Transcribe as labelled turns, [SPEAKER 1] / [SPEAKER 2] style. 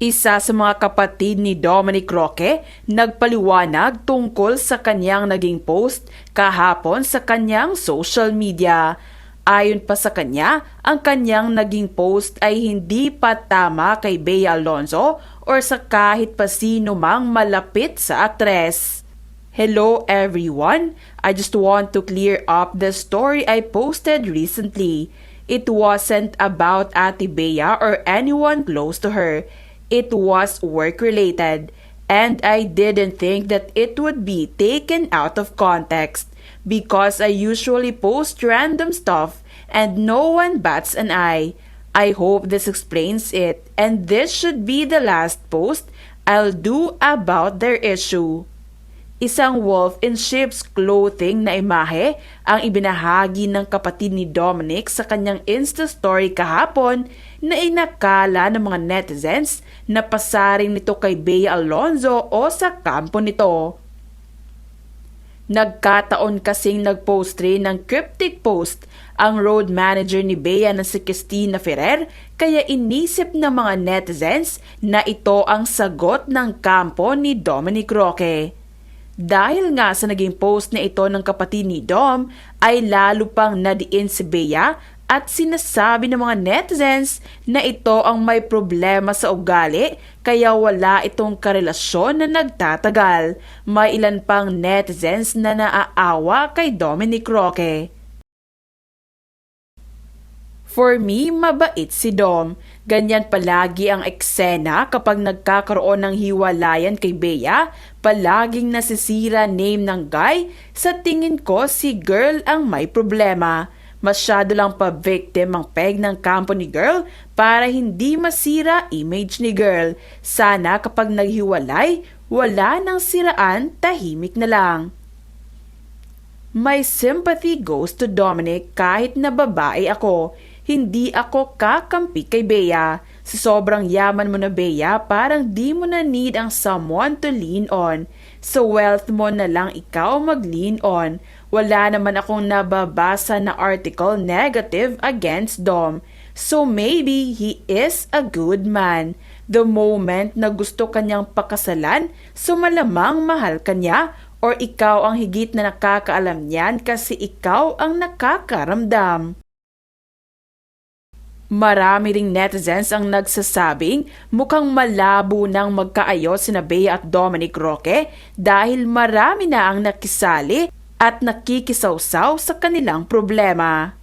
[SPEAKER 1] Isa sa mga kapatid ni Dominic Roque nagpaliwanag tungkol sa kanyang naging post kahapon sa kanyang social media. Ayon pa sa kanya, ang kanyang naging post ay hindi pa tama kay Bea Alonzo or sa kahit pa sino mang malapit sa aktres. Hello everyone, I just want to clear up the story I posted recently. It wasn't about Ate Bea or anyone close to her. It was work related, and I didn't think that it would be taken out of context because I usually post random stuff and no one bats an eye. I hope this explains it, and this should be the last post I'll do about their issue. Isang wolf in sheep's clothing na imahe ang ibinahagi ng kapatid ni Dominic sa kanyang Insta story kahapon na inakala ng mga netizens na pasaring nito kay Bea Alonzo o sa kampo nito. Nagkataon kasing nagpost rin ng cryptic post ang road manager ni Bea na si Christina Ferrer kaya inisip ng mga netizens na ito ang sagot ng kampo ni Dominic Roque. Dahil nga sa naging post na ito ng kapatid ni Dom ay lalo pang nadiin si Bea at sinasabi ng mga netizens na ito ang may problema sa ugali kaya wala itong karelasyon na nagtatagal. May ilan pang netizens na naaawa kay Dominic Roque. For me, mabait si Dom. Ganyan palagi ang eksena kapag nagkakaroon ng hiwalayan kay Bea, palaging nasisira name ng guy. Sa tingin ko, si girl ang may problema. Masyado lang pa-victim ang peg ng kampo ni girl para hindi masira image ni girl. Sana kapag naghiwalay, wala nang siraan, tahimik na lang. My sympathy goes to Dominic kahit na babae ako. Hindi ako kakampi kay Bea. Sa sobrang yaman mo na Bea, parang di mo na need ang someone to lean on. Sa wealth mo na lang ikaw mag-lean on. Wala naman akong nababasa na article negative against Dom. So maybe he is a good man. The moment na gusto kanyang pakasalan, so malamang mahal kanya or ikaw ang higit na nakakaalam niyan kasi ikaw ang nakakaramdam. Marami ring netizens ang nagsasabing mukhang malabo nang magkaayos sina Bea at Dominic Roque dahil marami na ang nakisali at nakikisawsaw sa kanilang problema.